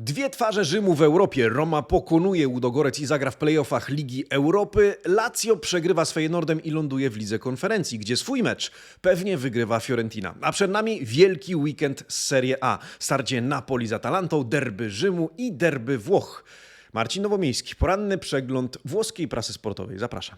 Dwie twarze Rzymu w Europie. Roma pokonuje Łudogorec i zagra w playoffach Ligi Europy. Lazio przegrywa z Feyenoordem i ląduje w Lidze Konferencji, gdzie swój mecz pewnie wygrywa Fiorentina. A przed nami wielki weekend z Serie A. Starcie Napoli z Atalantą, derby Rzymu i derby Włoch. Marcin Nowomiejski, poranny przegląd włoskiej prasy sportowej. Zapraszam.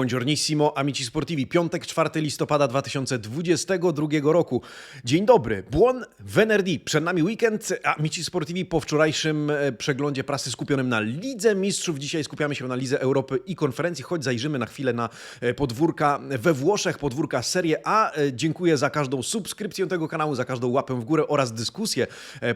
Buongiornissimo, amici sportivi. Piątek, 4 listopada 2022 roku. Dzień dobry. Buon venerdì. Przed nami weekend. Amici sportivi po wczorajszym e, przeglądzie prasy skupionym na Lidze Mistrzów. Dzisiaj skupiamy się na Lidze Europy i konferencji, choć zajrzymy na chwilę na e, podwórka we Włoszech, podwórka Serie A. E, Dziękuję za każdą subskrypcję tego kanału, za każdą łapę w górę oraz dyskusję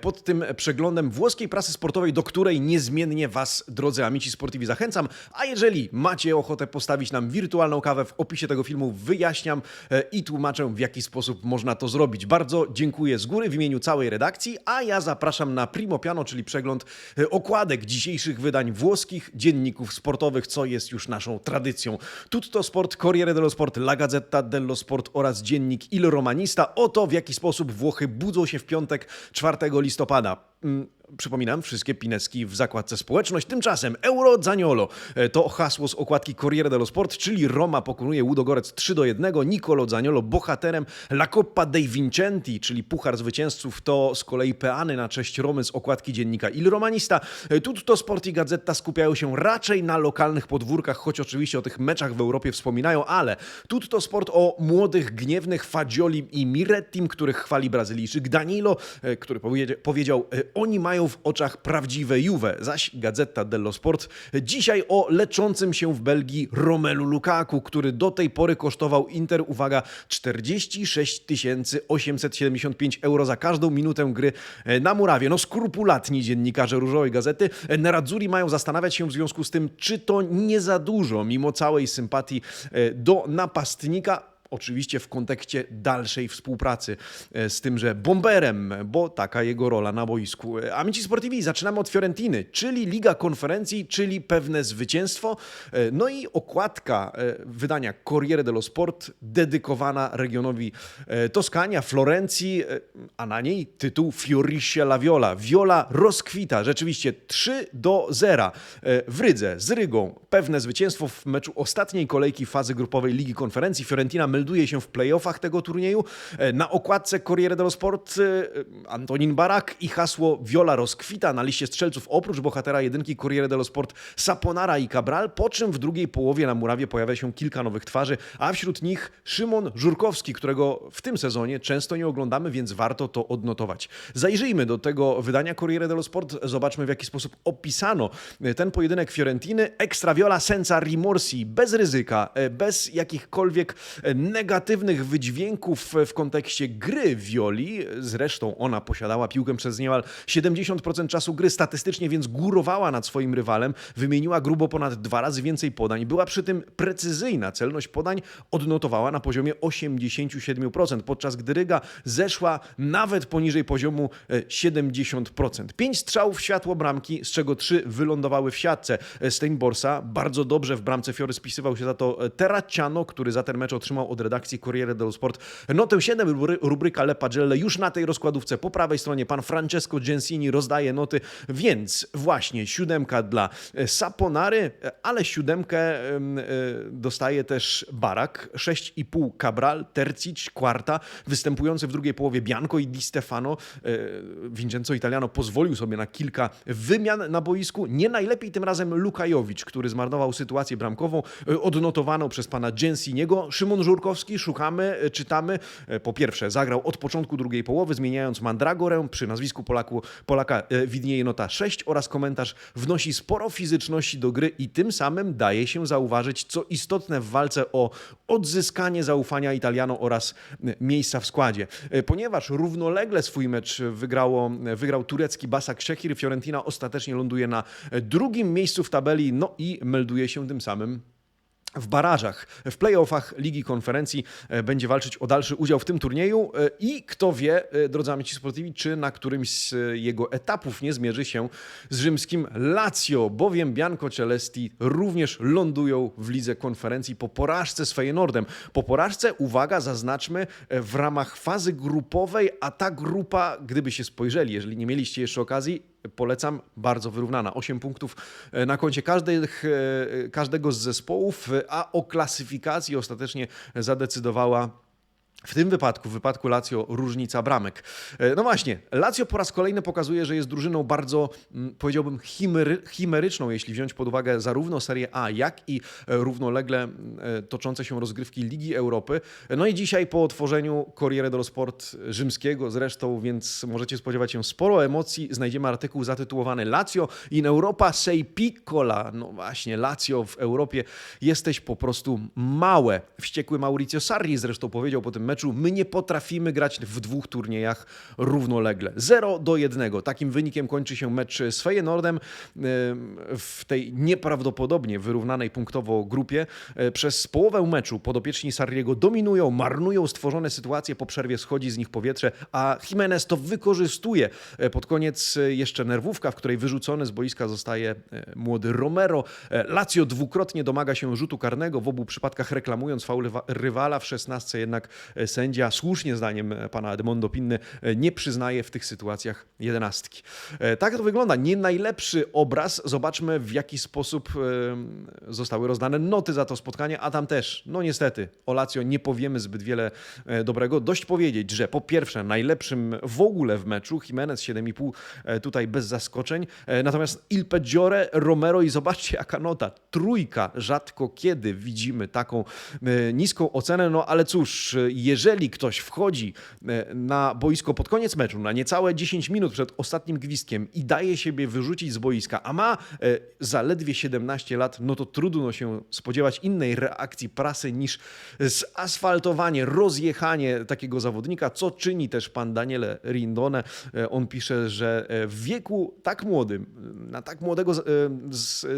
pod tym przeglądem włoskiej prasy sportowej, do której niezmiennie Was, drodzy amici sportivi, zachęcam. A jeżeli macie ochotę postawić nam wirtualną kawę, w opisie tego filmu wyjaśniam e, i tłumaczę, w jaki sposób można to zrobić. Bardzo dziękuję z góry w imieniu całej redakcji, a ja zapraszam na Primo Piano, czyli przegląd e, okładek dzisiejszych wydań włoskich dzienników sportowych, co jest już naszą tradycją. Tutto Sport, Corriere dello Sport, La Gazzetta dello Sport oraz dziennik Il Romanista. Oto w jaki sposób Włochy budzą się w piątek 4 listopada. Mm, Przypominam, wszystkie pineski w zakładce społeczność. Tymczasem Euro Zaniolo e, to hasło z okładki Corriere dello Sport, czyli Roma pokonuje Łudogorec 3 do 1. Nicolo Zaniolo bohaterem La Coppa dei Vincenti, czyli Puchar Zwycięzców, to z kolei peany na cześć Romy z okładki dziennika Il Romanista. E, Tutto Sport i Gazetta skupiają się raczej na lokalnych podwórkach, choć oczywiście o tych meczach w Europie wspominają, ale Tutto Sport o młodych, gniewnych Fagioli i Mirettim, których chwali Brazylijczyk Danilo, e, który powiedzia- powiedział, oni mają w oczach prawdziwe Juve, zaś Gazeta dello Sport dzisiaj o leczącym się w Belgii Romelu Lukaku, który do tej pory kosztował Inter, uwaga, 46 875 euro za każdą minutę gry e, na murawie. No skrupulatni dziennikarze Różowej Gazety e, Nerazzurri mają zastanawiać się w związku z tym, czy to nie za dużo, mimo całej sympatii e, do napastnika, Oczywiście w kontekście dalszej współpracy e, z tymże bomberem, bo taka jego rola na boisku. E, Amici Sportivi, zaczynamy od Fiorentiny, czyli Liga Konferencji, czyli pewne zwycięstwo. E, No i okładka wydania Corriere dello Sport dedykowana regionowi Toskania, Florencji, a na niej tytuł Fiorisce la Viola. Viola rozkwita, rzeczywiście 3 do 0 e, w Rydze z Rygą. Pewne zwycięstwo w meczu ostatniej kolejki fazy grupowej Ligi Konferencji. Fiorentina melduje się w playoffach tego turnieju. E, Na okładce Corriere dello Sport e, Antonin Barak i hasło Viola rozkwita na liście strzelców oprócz bohatera jedynki Corriere dello Sport Saponara i Cabral, po czym w drugiej połowie na murawie pojawia się kilka nowych twarzy, a wśród nich Szymon Żurkowski, którego w tym sezonie często nie oglądamy, więc warto to odnotować. Zajrzyjmy do tego wydania Corriere dello Sport, zobaczmy w jaki sposób opisano ten pojedynek Fiorentiny. Extra Viola senza rimorsi, bez ryzyka, e, bez jakichkolwiek e, negatywnych wydźwięków w kontekście gry Violi. Zresztą ona posiadała piłkę przez niemal 70% czasu gry statystycznie, więc górowała nad swoim rywalem, wymieniła grubo ponad dwa razy więcej podań, była przy tym precyzyjna. Celność podań odnotowała na poziomie 87%, podczas gdy Ryga zeszła nawet poniżej poziomu e, 70%. Pięć strzałów w światło bramki, z czego trzy wylądowały w siatce. E, Steinborsa bardzo dobrze w bramce Fiory spisywał się za to e, Terracciano, który za ten mecz otrzymał od redakcji Corriere dello Sport notę 7, rubry- rubryka Le Pagelle już na tej rozkładówce. Po prawej stronie pan Francesco Gensini rozdaje noty, więc właśnie siódemka dla e, Saponary, e, ale siódemkę em, e, dostaje też Barak, 6,5 Cabral, Tercic, Quarta, występujący w drugiej połowie Bianco i Di Stefano. Vincenzo Italiano pozwolił sobie na kilka wymian na boisku. Nie najlepiej tym razem Lukajowicz, który zmarnował sytuację bramkową, odnotowaną przez pana Gensiniego. Szymon Szukamy, e, czytamy. E, Po pierwsze, zagrał od początku drugiej połowy, zmieniając Mandragorę. Przy nazwisku Polaku, Polaka e, widnieje nota 6 oraz komentarz wnosi sporo fizyczności do gry i tym samym daje się zauważyć, co istotne w walce o odzyskanie zaufania Italiano oraz miejsca w składzie. Ponieważ równolegle swój mecz wygrało, wygrał turecki Basak Szekir, Fiorentina ostatecznie ląduje na drugim miejscu w tabeli, no i melduje się tym samym w barażach, w playoffach Ligi Konferencji e, będzie walczyć o dalszy udział w tym turnieju e, i kto wie, e, drodzy amici sportivi, czy na którymś z jego etapów nie zmierzy się z rzymskim Lazio, bowiem Bianco Celesti również lądują w Lidze Konferencji po porażce z Feyenoordem. Po porażce, uwaga, zaznaczmy, w ramach fazy grupowej, a ta grupa, gdyby się spojrzeli, jeżeli nie mieliście jeszcze okazji, polecam, bardzo wyrównana. 8 punktych e, na koncie każdych, e, każdego z zespołów, e, a o klasyfikacji ostatecznie zadecydowała w tym wypadku, w wypadku Lazio, różnica bramek. E, No właśnie, Lazio po raz kolejny pokazuje, że jest drużyną bardzo, mm, powiedziałbym, chimery, chimeryczną, jeśli wziąć pod uwagę zarówno Serię A, jak i e, równolegle e, toczące się rozgrywki Ligi Europy. No i dzisiaj po otworzeniu Corriere dello Sport rzymskiego zresztą, więc możecie spodziewać się sporo emocji, znajdziemy artykuł zatytułowany Lazio in Europa sei piccola. No właśnie, Lazio w Europie jesteś po prostu małe. Wściekły Maurizio Sarri zresztą powiedział po tym meczu, my nie potrafimy grać w dwóch turniejach równolegle. 0 do 1. Takim wynikiem kończy się mecz z Feyenoordem em, w tej nieprawdopodobnie wyrównanej punktowo grupie. E, Przez połowę meczu podopieczni Sarriego dominują, marnują stworzone sytuacje, po przerwie schodzi z nich powietrze, a Jimenez to wykorzystuje. E, Pod koniec e, jeszcze nerwówka, w której wyrzucony z boiska zostaje młody Romero. Lazio dwukrotnie domaga się rzutu karnego, w obu przypadkach reklamując faul rywa- rywala. W szesnastce jednak sędzia, słusznie zdaniem pana Edmondo Pinny, e, nie przyznaje w tych sytuacjach jedenastki. E, Tak to wygląda. Nie najlepszy obraz. Zobaczmy, w jaki sposób zostały rozdane noty za to spotkanie, a tam też, no niestety, o Lazio nie powiemy zbyt wiele e, dobrego. Dość powiedzieć, że po pierwsze, najlepszym w ogóle w meczu, Jimenez 7,5 e, tutaj bez zaskoczeń, natomiast Il Peggiore, Romero i zobaczcie jaka nota, trójka, rzadko kiedy widzimy taką niską ocenę, no ale cóż, e, jeżeli ktoś wchodzi e, na boisko pod koniec meczu, na niecałe 10 minut przed ostatnim gwizdkiem i daje siebie wyrzucić z boiska, a ma e, zaledwie 17 lat, no to trudno się spodziewać innej reakcji prasy niż zasfaltowanie, rozjechanie takiego zawodnika, co czyni też pan Daniele Rindone. E, On pisze, że w wieku tak młodym, na tak młodego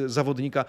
zawodnika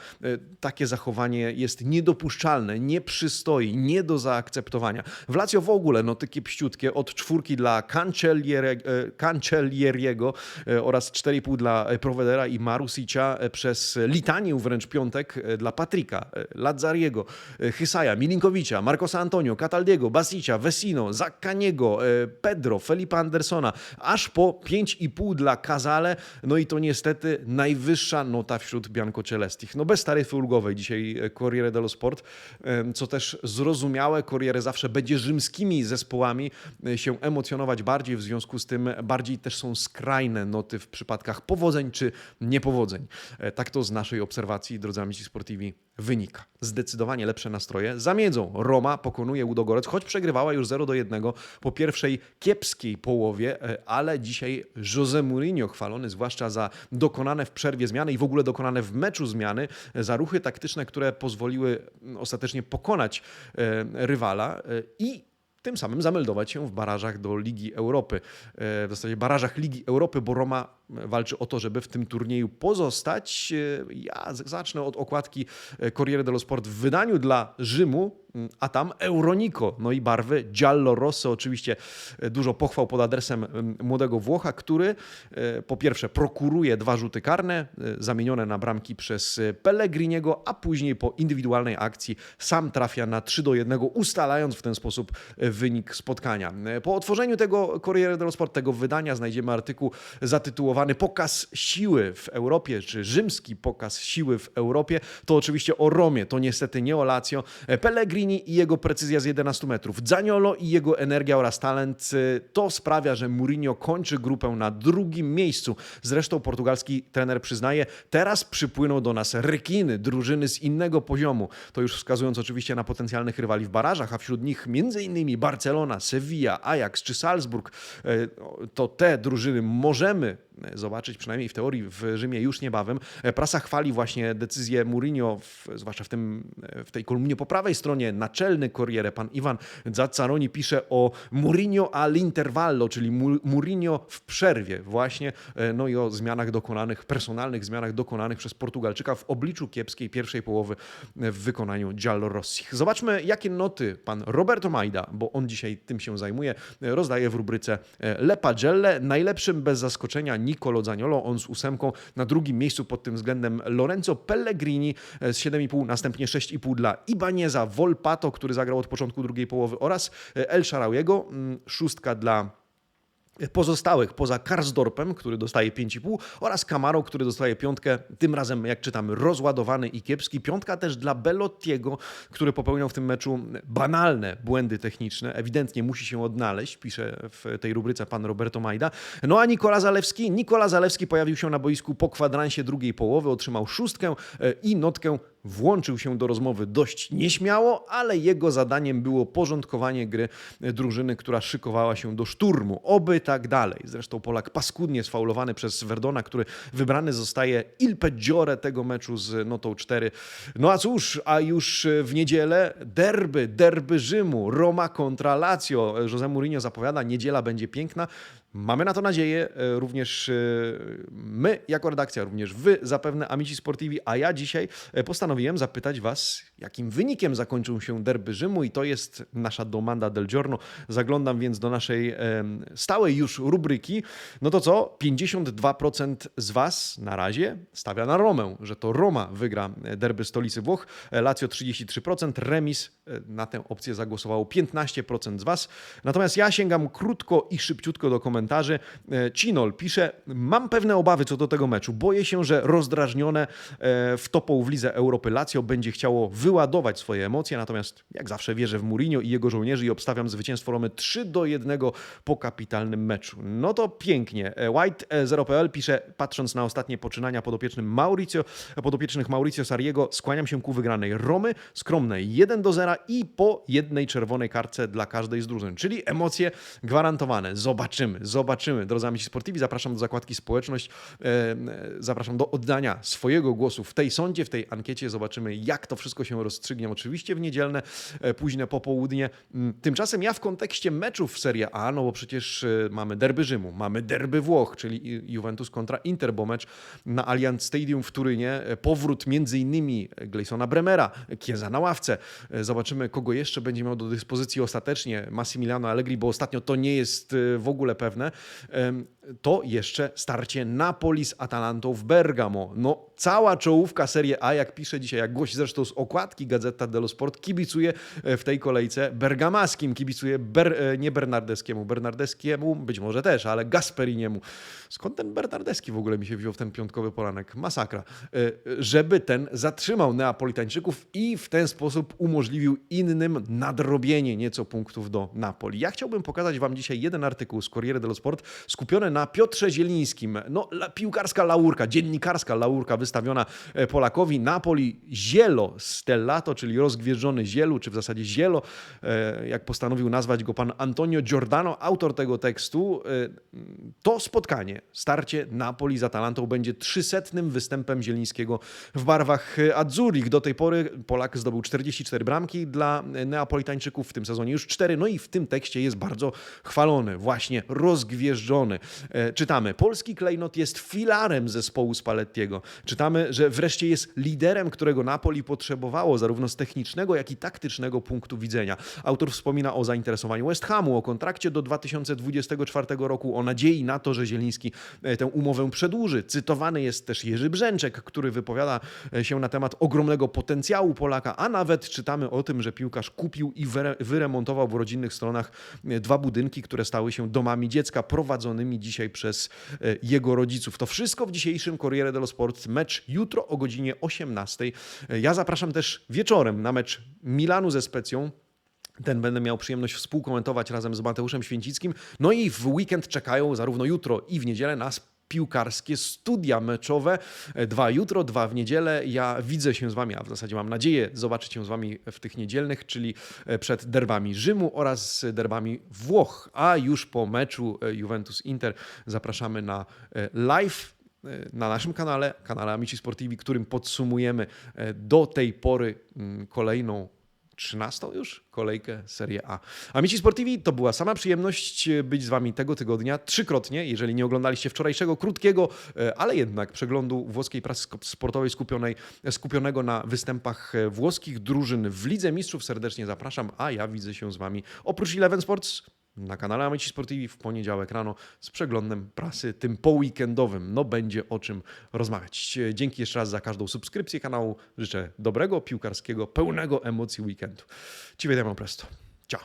takie zachowanie jest niedopuszczalne, nie przystoi, nie do zaakceptowania. W Lazio w ogóle, no takie pściutkie, od czwórki dla Cancelliere, e, Cancellieriego e, oraz 4,5 dla e, Provedera i Marusicia e, przez litanię wręcz piątek e, dla Patryka, e, Lazzariego, e, Hysaja, Milinkowicza, Marcosa Antonio, Cataldiego, Basicia, Vecino, Zaccaniego, e, Pedro, Felipe Andersona, aż po 5,5 dla Kazale, no i to niestety najwyższa nota wśród Bianco Celestich. No bez taryfy ulgowej dzisiaj e, Corriere dello Sport, e, co też zrozumiałe, Corriere zawsze będzie rzymskimi zespołami e, się emocjonować bardziej, w związku z tym bardziej też są skrajne noty w przypadkach powodzeń czy niepowodzeń. E, Tak to z naszej obserwacji, drodzy amici sportivi, wynika. Zdecydowanie lepsze nastroje zamiedzą. Roma pokonuje Udogorec, choć przegrywała już 0 do 1 po pierwszej kiepskiej połowie, e, ale dzisiaj Jose Mourinho chwalony, zwłaszcza za dokonane w przerwie zmiany i w ogóle dokonane w meczu zmiany, za ruchy taktyczne, które pozwoliły mm, ostatecznie pokonać rywala i tym samym zameldować się w barażach do Ligi Europy. E, W zasadzie barażach Ligi Europy, bo Roma walczy o to, żeby w tym turnieju pozostać. E, Ja zacznę od okładki e, Corriere dello Sport w wydaniu dla Rzymu, m, a tam Euronico, no i barwy Giallo Rosso. Oczywiście e, dużo pochwał pod adresem m, młodego Włocha, który po pierwsze prokuruje dwa rzuty karne, zamienione na bramki przez Pellegriniego, a później po indywidualnej akcji sam trafia na 3 do 1, ustalając w ten sposób wynik spotkania. Po otworzeniu tego Corriere dello Sport, tego wydania znajdziemy artykuł zatytułowany Pokaz siły w Europie, czy rzymski pokaz siły w Europie. To oczywiście o Romie, to niestety nie o Lazio. E, Pellegrini i jego precyzja z 11 metrów, Zaniolo i jego energia oraz talent, e, to sprawia, że Mourinho kończy grupę na drugim miejscu. Zresztą portugalski trener przyznaje, teraz przypłyną do nas rekiny, drużyny z innego poziomu. To już wskazując oczywiście na potencjalnych rywali w barażach, a wśród nich m.in. Barcelona, Sevilla, Ajax czy Salzburg. E, To te drużyny możemy zobaczyć, przynajmniej w teorii w Rzymie już niebawem. E, Prasa chwali właśnie decyzję Mourinho, w, zwłaszcza w, tym, e, w tej kolumnie po prawej stronie, naczelny Corriere, pan Iwan Zaccaroni pisze o Mourinho all'intervallo, czyli Mourinho w przerwie właśnie, e, no i o zmianach dokonanych, personalnych zmianach dokonanych przez Portugalczyka w obliczu kiepskiej pierwszej połowy w wykonaniu Giallorossich. Zobaczmy, jakie noty pan Roberto Majda, bo on dzisiaj tym się zajmuje, rozdaje w rubryce e, Le Pagelle. Najlepszym bez zaskoczenia Nicolo Zaniolo, on z ósemką. Na drugim miejscu pod tym względem Lorenzo Pellegrini e, z 7,5, następnie 6,5 dla Ibaneza, Volpato, który zagrał od początku drugiej połowy oraz e, El Sharawiego, mm, szóstka dla pozostałych poza Karsdorpem, który dostaje 5,5 oraz Camaro, który dostaje piątkę, tym razem jak czytamy rozładowany i kiepski. Piątka też dla Belottiego, który popełniał w tym meczu banalne błędy techniczne. Ewidentnie musi się odnaleźć, pisze w tej rubryce pan Roberto Majda. No a Nikola Zalewski? Nikola Zalewski pojawił się na boisku po kwadransie drugiej połowy, otrzymał szóstkę e, i notkę włączył się do rozmowy dość nieśmiało, ale jego zadaniem było porządkowanie gry drużyny, która szykowała się do szturmu. Oby tak dalej. Zresztą Polak paskudnie sfaulowany przez Verdona, który wybrany zostaje il peggiore tego meczu z notą 4. No a cóż, a już w niedzielę derby, derby Rzymu, Roma kontra Lazio. José Mourinho zapowiada, niedziela będzie piękna. Mamy na to nadzieję, e, również e, my jako redakcja, również wy zapewne Amici Sportivi, a ja dzisiaj e, postanowiłem zapytać was, jakim wynikiem zakończył się derby Rzymu i to jest nasza domanda del giorno. Zaglądam więc do naszej stałej już rubryki. No to co? 52% z was na razie stawia na Romę, że to Roma wygra e, derby stolicy Włoch. E, Lazio 33%, remis e, na tę opcję zagłosowało 15% z was. Natomiast ja sięgam krótko i szybciutko do komentarzy. Cinol pisze, mam pewne obawy co do tego meczu. Boję się, że rozdrażnione wtopą w Lidze Europy Lazio będzie chciało wyładować swoje emocje, natomiast jak zawsze wierzę w Mourinho i jego żołnierzy i obstawiam zwycięstwo Romy 3 do 1 po kapitalnym meczu. No to pięknie. E, White e, 0PL pisze, patrząc na ostatnie poczynania podopiecznym Mauricio, podopiecznych Mauricio Sariego, skłaniam się ku wygranej Romy, skromnej 1 do 0 i po jednej czerwonej kartce dla każdej z drużyn, czyli emocje gwarantowane. Zobaczymy, zobaczymy. Drodzy amici sportivi, zapraszam do zakładki społeczność, e, e, zapraszam do oddania swojego głosu w tej sądzie, w tej ankiecie. Zobaczymy, jak to wszystko się rozstrzygnie. Oczywiście w niedzielne, e, późne popołudnie. Mm, Tymczasem ja w kontekście meczów w Serie A, no bo przecież e, mamy derby Rzymu, mamy derby Włoch, czyli Ju- Juventus kontra Inter, bo mecz na Allianz Stadium w Turynie, e, powrót między innymi Gleisona Bremera, Kieza na ławce. Zobaczymy, kogo jeszcze będzie miał do dyspozycji ostatecznie Massimiliano Allegri, bo ostatnio to nie jest w ogóle pewne. To jeszcze starcie Napoli z Atalantą w Bergamo. No, cała czołówka Serie A, jak pisze dzisiaj, jak głosi zresztą z okładki Gazeta dello Sport, kibicuje e, w tej kolejce bergamaskim, kibicuje ber, e, nie Bernardeskiemu, Bernardeskiemu być może też, ale Gasperiniemu. Skąd ten Bernardeski w ogóle mi się wziął w ten piątkowy poranek? Masakra. E, Żeby ten zatrzymał Neapolitańczyków i w ten sposób umożliwił innym nadrobienie nieco punktów do Napoli. Ja chciałbym pokazać wam dzisiaj jeden artykuł z Corriere dello Sport skupiony na Piotrze Zielińskim. No, piłkarska laurka, dziennikarska laurka wystawiona Polakowi. Napoli zielo stellato, czyli rozgwieżdżony zielu, czy w zasadzie zielo, e, jak postanowił nazwać go pan Antonio Giordano, autor tego tekstu. E, To spotkanie, starcie Napoli z Atalantą będzie trzysetnym występem Zielińskiego w barwach Azzurich. Do tej pory Polak zdobył 44 bramki dla Neapolitańczyków, w tym sezonie już 4. No i w tym tekście jest bardzo chwalony, właśnie rozgwieżdżony. E, Czytamy, polski klejnot jest filarem zespołu Spallettiego. Czytamy, że wreszcie jest liderem, którego Napoli potrzebowało, zarówno z technicznego, jak i taktycznego punktu widzenia. Autor wspomina o zainteresowaniu West Hamu, o kontrakcie do 2024 roku, o nadziei na to, że Zieliński e, tę umowę przedłuży. Cytowany jest też Jerzy Brzęczek, który wypowiada e, się na temat ogromnego potencjału Polaka, a nawet czytamy o tym, że piłkarz kupił i wyre- wyremontował w rodzinnych stronach e, dwa budynki, które stały się domami dziecka prowadzonymi dzisiaj przez jego rodziców. To wszystko w dzisiejszym Corriere dello Sport. Mecz jutro o godzinie 18. Ja zapraszam też wieczorem na mecz Milanu ze Specją. Ten będę miał przyjemność współkomentować razem z Mateuszem Święcickim. No i w weekend czekają zarówno jutro i w niedzielę nas piłkarskie studia meczowe. Dwa jutro, dwa w niedzielę. Ja widzę się z wami, a w zasadzie mam nadzieję zobaczyć się z wami w tych niedzielnych, czyli e, przed derbami Rzymu oraz derbami Włoch. A już po meczu e, Juventus-Inter zapraszamy na e, live na naszym kanale, kanale Amici Sportivi, którym podsumujemy e, do tej pory mm, kolejną 13 już kolejkę Serie A. Amici Sportivi to była sama przyjemność e, być z Wami tego tygodnia trzykrotnie. Jeżeli nie oglądaliście wczorajszego, krótkiego, e, ale jednak przeglądu włoskiej prasy sportowej skupionej, skupionego na występach włoskich drużyn w Lidze Mistrzów, serdecznie zapraszam, a ja widzę się z Wami oprócz Eleven Sports na kanale Amici Sportivi w poniedziałek rano z przeglądem prasy tym poweekendowym. No będzie o czym rozmawiać. Dzięki jeszcze raz za każdą subskrypcję kanału. Życzę dobrego, piłkarskiego, pełnego emocji weekendu. Ci vediamo presto. Ciao.